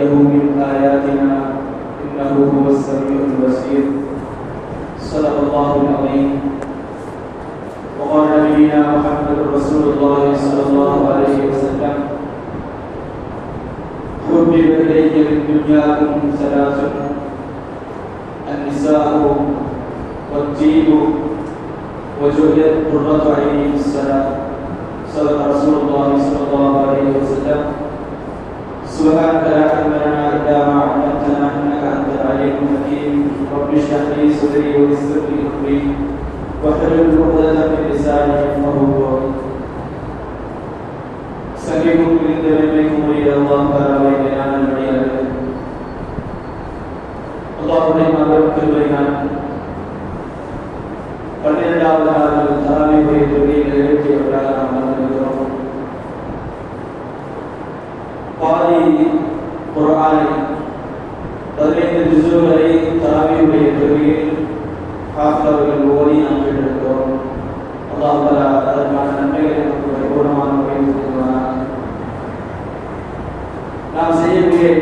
من آياتنا إنه هو السميع البصير. صدق الله العظيم. وقال نبينا محمد رسول الله صلى الله عليه وسلم حبب إلي من دنياكم ثلاث النساء والطيب وجعلت قرة عيني في الصلاة. صدق رسول الله صلى الله عليه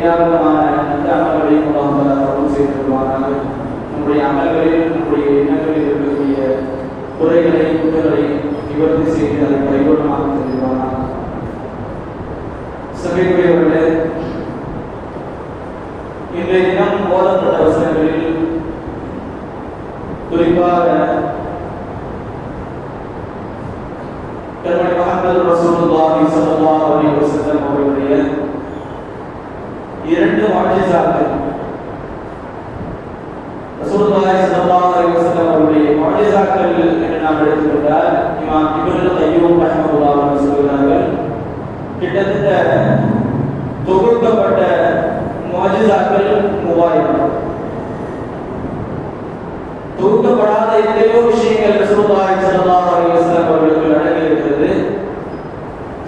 செய்யக்கூடிய எல்லா விதமான நல்ல அமல்களையும் அல்லாஹ் தலா கபூல் செய்திருவார்கள் நம்முடைய அமல்களில் நம்முடைய எண்ணங்களில் இருக்கக்கூடிய குறைகளை குற்றங்களை நிவர்த்தி செய்து அதை பரிபூர்ணமாக செய்வார்கள் சபைக்குரியவர்களே இன்றைய தினம் ஓதப்பட்ட வசனங்களில் குறிப்பாக பெருமணி முகமது ரசூலுல்லாஹி ஸல்லல்லாஹு அலைஹி வஸல்லம் அவர்களுடைய இரண்டு முஅஜிசாக்கள் ரசூலுல்லாஹி ஸல்லல்லாஹு அலைஹி வஸல்லம் அவருடைய முஅஜிசாக்கள் என்று நாம் எடுத்துக்கொண்டால் இமாம் இப்னு கய்யூம் ரஹ்மத்துல்லாஹி சொல்கிறார்கள் கிட்டத்தட்ட தொகுக்கப்பட்ட முஅஜிசாக்கள் மூவாயிரம். தொகுக்கப்படாத எத்தனையோ விஷயங்கள் ரசூலுல்லாஹி ஸல்லல்லாஹு அலைஹி வஸல்லம் அவர்களுக்கு அடங்கி இருக்கிறது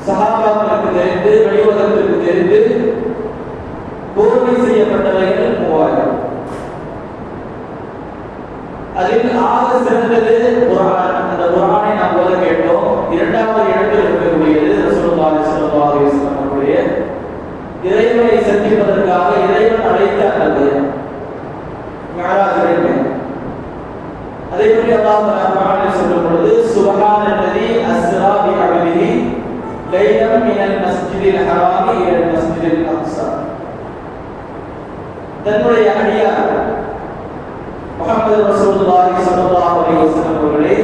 சஹாபாக்களுக்கு தெரிந்து வெளியுலகத்திற்கு தெரிந்து கோர்வை செய்யப்பட்டவைகள் மூவாயிரம் அதில் ஆக சிறந்தது குரான் அந்த குரானை நாம் ஓத கேட்டோம் இரண்டாவது இடத்தில் இருக்கக்கூடியது ரசூலுல்லாஹி ஸல்லல்லாஹு அலைஹி வஸல்லம் அவருடைய இறைவனை சந்திப்பதற்காக இறைவன் அழைத்த அந்த பயம் மிஅராஜ் இறைவன் அதே போல அல்லாஹ் தஆலா குர்ஆனில் சொல்லும் பொழுது சுப்ஹானல்லதி அஸ்ரா பி அப்திஹி லைலம் மினல் மஸ்ஜிதில் ஹராமி இலல் மஸ்ஜிதில் அக்ஸா தன்னுடைய அடியார் முகமது ரசூலுல்லாஹி ஸல்லல்லாஹு அலைஹி வஸல்லம் அவர்களே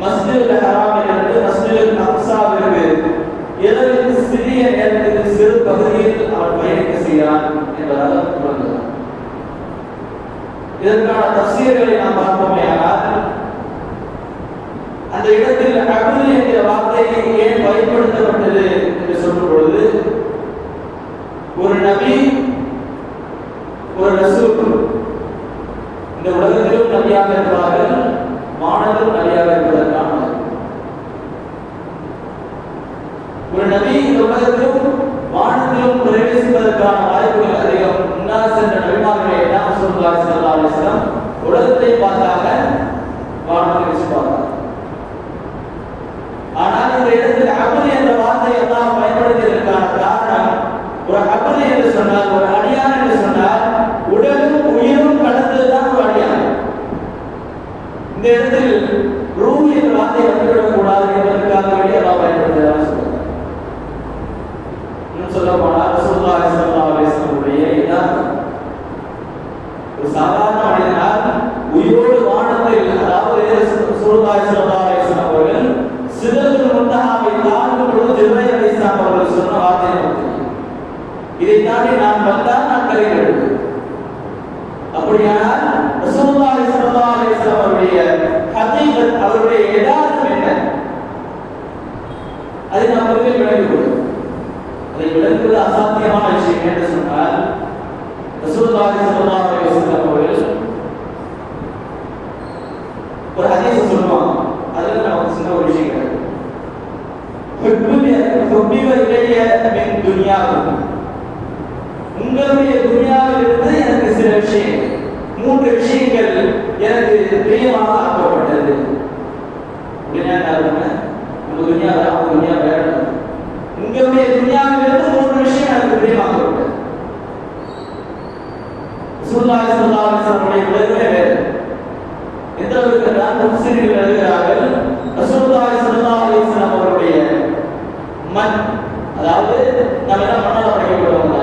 மஸ்ஜிதுல் ஹராமிலிருந்து மஸ்ஜிதுல் அக்ஸாவிற்கு இரவில் சிறிய நேரத்தில் சிறு பகுதியில் அவர் பயணிக்க செய்கிறான் என்பதாக கூறுகிறார் இதற்கான தப்சீர்களை நாம் பார்த்தோமே அந்த இடத்தில் அகுல் என்கிற ஏன் பயன்படுத்தப்பட்டது என்று சொல்லும் பொழுது ஒரு நபி ஒரு ரசூல் இந்த உலகத்திலும் நபியாக இருக்கிறார்கள் நபியாக இருப்பதற்கான ஒரு நபி இந்த உலகத்திலும் வானத்திலும் பிரவேசிப்பதற்கான வாய்ப்புகள் அதிகம். முன்னால் சென்ற நபிமார்களை எல்லாம் சொல்லுவார் சல்லா உலகத்தை பார்த்தாக வானத்தை வச்சு பார்த்தாங்க ஆனால் இந்த இடத்தில் அபுல் என்ற வார்த்தையை எல்லாம் பயன்படுத்தியதற்கான காரணம் ஒரு அபுல் என்று சொன்னால் ஒரு அடியான் என்று சொன்னால் உடலும் உயிரும் கடந்ததுதான் ஒரு அடியான் இந்த இடத்தில் ரூ என்ற வார்த்தை வந்துவிடக் கூடாது என்பதற்காக வேண்டி எல்லாம் பயன்படுத்துகிறார் சொல்லுவார் இன்னும் சொல்ல போனால் ரசூலுல்லாஹி ஸல்லல்லாஹு அலைஹி யதார்த்தம் ஒரு சாதாரண மனிதனால் உயிரோடு வானத்தில் அதாவது ரசூலுல்லாஹி ஸல்லல்லாஹு அலைஹி அவர்கள் சிதறல் பொழுது அவர்கள் சொன்ன வார்த்தை இதை தாண்டி நான் வந்தால் நான் கரைகிறேன் அப்படியானால் ரசூலுல்லாஹி ஸல்லல்லாஹு அலைஹி அவருடைய ஹதீகத் அவருடைய யதார்த்தம் என்ன? அதை நாம் முதலில் விளங்கிக் கொள்ளும் அதை விளக்குவது அசாத்தியமான விஷயம். என்று சொன்னால் ரசூலுல்லாஹி ஸல்லல்லாஹு அலைஹி வஸல்லம் அவர்கள் ஒரு ஹதீஸ் சொல்லுவாங்க. அதுல நமக்கு சின்ன ஒரு விஷயம் கிடைக்கும் ஹுப்பிவ இலைய மின் உங்களுடைய துனியாவில் இருந்து எனக்கு சில விஷயங்கள். மூன்று விஷயங்கள் எனக்கு பிரியமாக ஆக்கப்பட்டது. துன்யா நம்ம துன்யா வேற அவங்க வேற உங்களுடைய துணியாவிலிருந்து மூன்று விஷயம் எனக்கு தெரியுமா விட்டது சுல்லாஹ் சுல்லாஹ் அவருடைய விளைவே வேறு. எந்த இருக்கிறார் முஸ்லிம்கள் எழுதுகிறார்கள் ரசூல்லாஹ் சுல்லாஹ் அலிஸ்லாம் அவருடைய மண் அதாவது நம்ம என்ன மண்ணால் படைக்கப்படுவோம்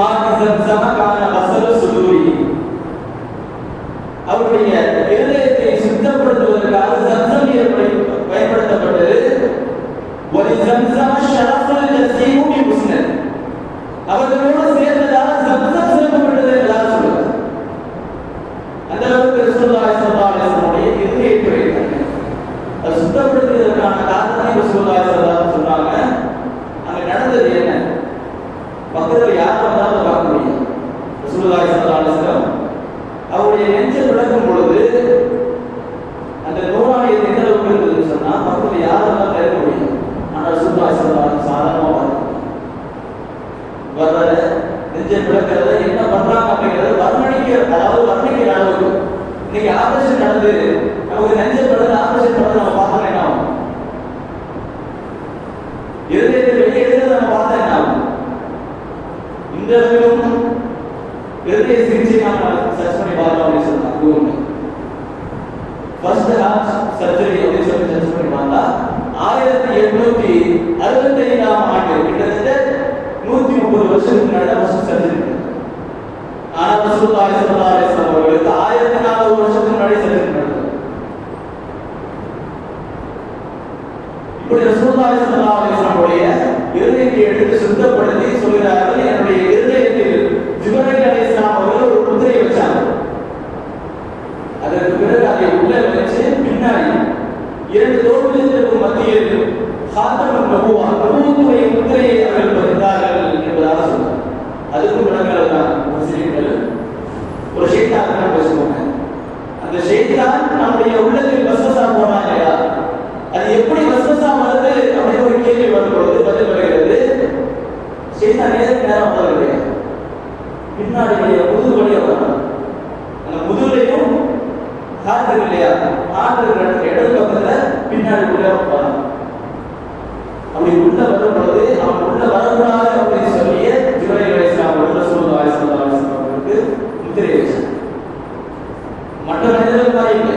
marcas da ஒன்பது வருஷத்துக்கு முன்னாடி அரசு செலுத்தினாங்க ஆனா ரசூல்லாஹி ஸல்லல்லாஹு அலைஹி அவர்களுக்கு ஆயிரத்தி நானூறு வருஷத்துக்கு முன்னாடி செலுத்தினாங்க இப்படி ரசூல்லாஹி ஸல்லல்லாஹு அலைஹி வஸல்லம் இருதயத்தை எடுத்து சுத்தப்படுத்தி சொல்கிறார்கள். என்னுடைய இருதயத்தில் ஜிப்ரீல் அலைஹிஸ்ஸலாம் அவர்கள் ஒரு முத்திரை வச்சாங்க. அதற்கு பிறகு அதை உள்ள வச்சு பின்னாடி இரண்டு தோல்விகளுக்கு மத்தியில் சாத்தம் நபுவா நபுவா ஆண்டு இடது பக்கத்துல பின்னாடி உள்ள வைப்பாங்க அப்படி உள்ள வரும் அவன் உள்ள வரக்கூடாது அப்படின்னு சொல்லிய ஜுபைர் அலிஸ்லாம் உள்ள சூழ்நிலை அலிஸ்லாம் அவர்களுக்கு மற்ற மனிதர்கள் தான் இல்லை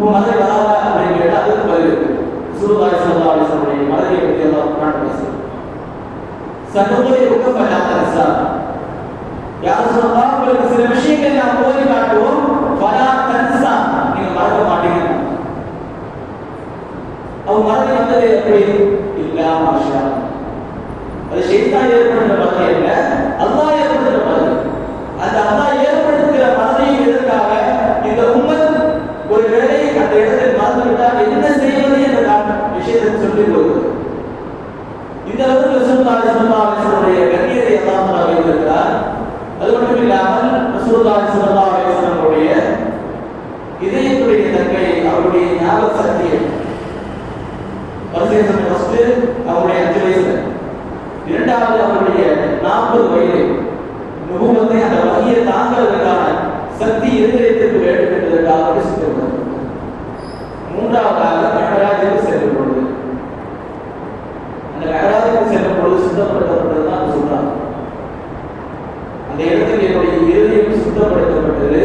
உன் மதுரை வராத அப்படின்னு கேட்டால் அதுக்கு பதில் இருக்கு சுருதாரி சொல்லா அப்படின்னு மதுரையை பற்றி எல்லாம் புராணம் பேசுறது சகோதரி உட்கப்பட்டாங்க சார் யார் சொல்லா உங்களுக்கு சில விஷயங்களை நான் போதி காட்டுவோம் பலா தன்சா நீங்க மறக்க மாட்டீங்க அவங்க மறந்து வந்தது எப்படி இல்ல மாஷா அது செய்தான் ஏற்படுகிற இரண்டாவது அவருடைய நாற்பது வயது. முகமது அந்த வகையை தாங்குவதற்கான சக்தி இருதயத்திற்கு வேண்டும் என்பதற்காக சித்தப்படுகிறது மூன்றாவதாக மெஹராஜுக்கு செல்லும் பொழுது. அந்த மெஹராஜுக்கு செல்லும் பொழுது சுத்தப்படுத்தப்பட்டது தான் சொல்றாங்க அந்த இடத்துல என்னுடைய இருதயம் சுத்தப்படுத்தப்பட்டது.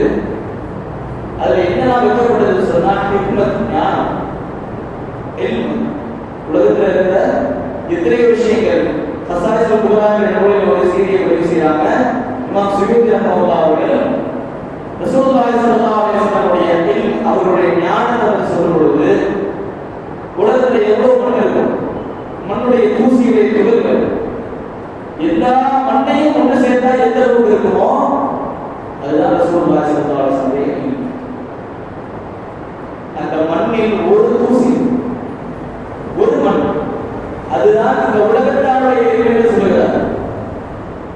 அதுல என்னெல்லாம் வைக்கப்பட்டது சொன்னா ஹிக்மத் ஞானம். உலகத்தில் உலகத்துல இருந்த எத்தனையோ விஷயங்கள் சசாரிசல் புகாரில் நூலில் ஒரு சீரியை பதிவு செய்யறாங்க இமாம் சுயூத் ரஹ்மத்துல்லாஹ் அவர்கள் ரசூலுல்லாஹி ஸல்லல்லாஹு அலைஹி வஸல்லம் அவருடைய ஞானத்தை பற்றி சொல்லும் பொழுது உலகத்தில் எவ்வளவு மண் இருக்கும் மண்ணுடைய தூசிகளை துகள்கள் எல்லா மண்ணையும் ஒன்று சேர்த்தா எந்த அளவுக்கு இருக்குமோ அதுதான் ரசூலுல்லாஹி ஸல்லல்லாஹு அலைஹி வஸல்லம் இல்ம் அந்த மண்ணில் ஒரு தூசி ஒரு மண் அதுதான் இந்த உலகத்தாருடைய இறைவன் என்று சொல்லுகிறார்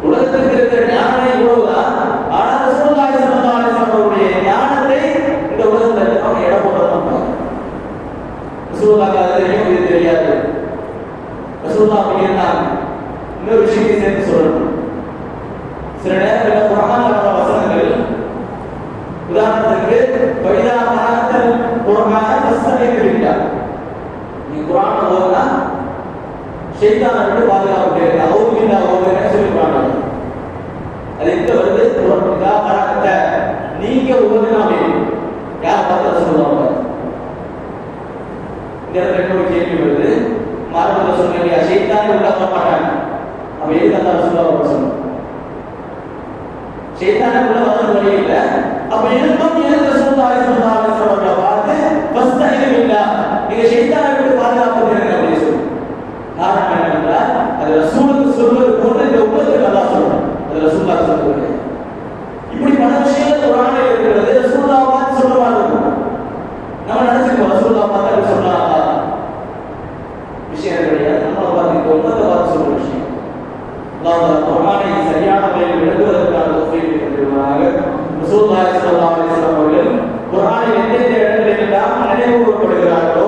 உலகத்திற்கு இருக்கிற ஞானம் இவ்வளவுதான் ஆனால் ரசூலுல்லாஹி ஸல்லல்லாஹு அலைஹி வஸல்லம் அவருடைய ஞானத்தை இந்த உலகத்தில் அவங்க இடம் போட மாட்டாங்க ரசூலுல்லாஹி அது தெரியும் இது தெரியாது ரசூலுல்லாஹ் அப்படி இருந்தாங்க இன்னொரு விஷயத்தை சேர்த்து சொல்லணும் சில நேரங்களில் குரான்ல வசனங்கள் உதாரணத்துக்கு பைதா மனத்தல் குரான தஸ்தனைக்கு நீ குரான் ஓதுனா ஷைத்தானை விட்டு பாதுகாப்பு கேட்க அவுமில்லா ஓதுன்னு சொல்லிருப்பாங்க? அது எங்க வருது? குரான்ல மனத்த நீங்க ஓதுனாமே யார் பார்த்தா சொல்லுவாங்க. இந்த இடத்துல இன்னொரு கேள்வி வருது. மார்க்கத்தில் சொன்னீங்க இல்லையா உள்ள வர மாட்டாங்க. அவன் எழுதி அந்த சொல்லுவாங்க? சொல்லணும் ஷைத்தானை உள்ள வர வழி இல்ல அப்ப இருந்தும் இருந்து ரசூலுல்லாஹி ஸல்லல்லாஹு அலைஹி வஸல்லம் பார்த்து ஃபஸ்தஹிரு பில்லா நீங்க ஷைத்தானை விட்டு பாதுகாப்பு தேடுங்க அப்படின்னு சொல்லி காரணம் என்னவென்றால் அது ரசூலுக்கு சொல்வது போன்று இந்த உலகத்தில் அல்லாஹ் சொல்றான் அது ரசூலுல்லாஹ் சொல்றது இப்படி பல விஷயங்கள் குர்ஆனில் இருக்கிறது ரசூலுல்லாஹ் பார்த்து சொல்ற மாதிரி இருக்கும் நம்ம நினைச்சுக்கோ ரசூலுல்லாஹ் பார்த்து அப்படி சொன்னாங்க விஷயம் கிடையாது நம்மளை பார்த்து இந்த உலகத்தை பார்த்து சொல்ற விஷயம் அல்லாஹ் குர்ஆனை சரியான முறையில் விளக்குவதற்கான தௌஃபீக் தருவாங்க ரசூலுல்லாஹி ஸல்லல்லாஹு அலைஹி வஸல்லம் அவர்கள் குர்ஆனில் எந்தெந்த இடங்களில் எல்லாம் நினைவு கூறப்படுகிறார்களோ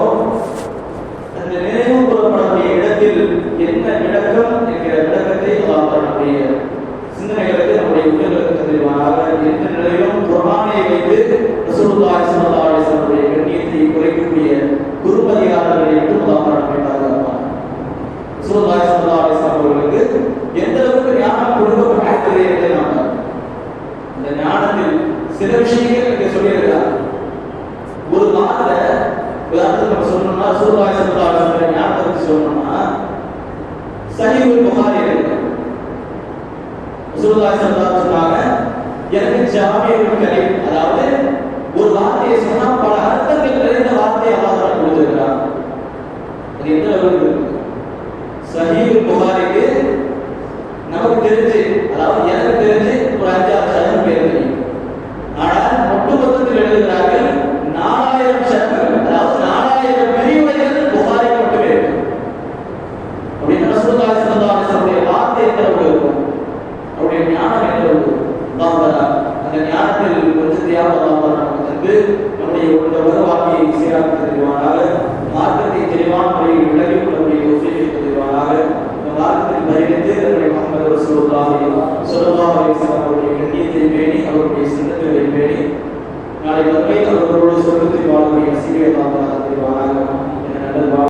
அந்த நினைவு கூறப்படக்கூடிய இடத்தில் என்ன விளக்கம் என்கிற விளக்கத்தை அல்லாஹ் நம்முடைய சிந்தனைகளுக்கு நம்முடைய உள்ளங்களுக்கு தருவாங்க எந்த நிலையிலும் குர்ஆனை வைத்து ரசூலுல்லாஹி ஸல்லல்லாஹு அலைஹி வஸல்லம் கண்ணியத்தை குறைக்கக்கூடிய குருமதியாளர்களை விட்டு அல்லாஹ் நம்மை பாதுகாப்பான் ரசூலுல்லாஹி ஸல்லல்லாஹு அலைஹி வஸல்லம் அவர்களுக்கு எந்த அளவுக்கு ஞானம் கொடுக்கப்பட்டிருக்கிறது என்று நாம் பார்க்கிறோம். இந்த ஞானத்தில் சில விஷயங்கள் இங்க சொல்லியிருக்கிறார் ஒரு நாள்ல உதாரணத்துக்கு நம்ம சொல்லணும்னா ரசூலுல்லாஹி ஸல்லல்லாஹு அலைஹி வஸல்லம் ஞானத்தை பத்தி சொல்லணும்னா சஹீஹுல் புகாரி இருக்கு ரசூலுல்லாஹி ஸல்லல்லாஹு அலைஹி வஸல்லம் சொன்னாங்க எனக்கு ஜாமியுல் கரீம் அதாவது ஒரு வார்த்தையை சொன்னா பல அர்த்தங்கள் நிறைந்த வார்த்தையை அல்லாஹ் தஆலா கொடுத்திருக்கிறார் அது புகாரிக்கு நமக்கு தெரிஞ்சு அதாவது எனக்கு தெரிஞ்சு ஒரு அஞ்சாறு சதம் பேர் தெரியும் ஆனால் ஒட்டுமொத்தத்தில் எழுதுகிறார்கள் நாலாயிரம் சதங்கள் அதாவது நாலாயிரம் பிரிவுரைகள் புகாரிக்கு மட்டுமே இருக்கு அப்படின்னு ரசூலுல்லாஹி ஸல்லல்லாஹு அலைஹி வஸல்லம் வார்த்தை எந்த அளவுக்கு இருக்கும் அவருடைய ஞானம் எந்த அளவுக்கு அல்லாஹ் தஆலா அந்த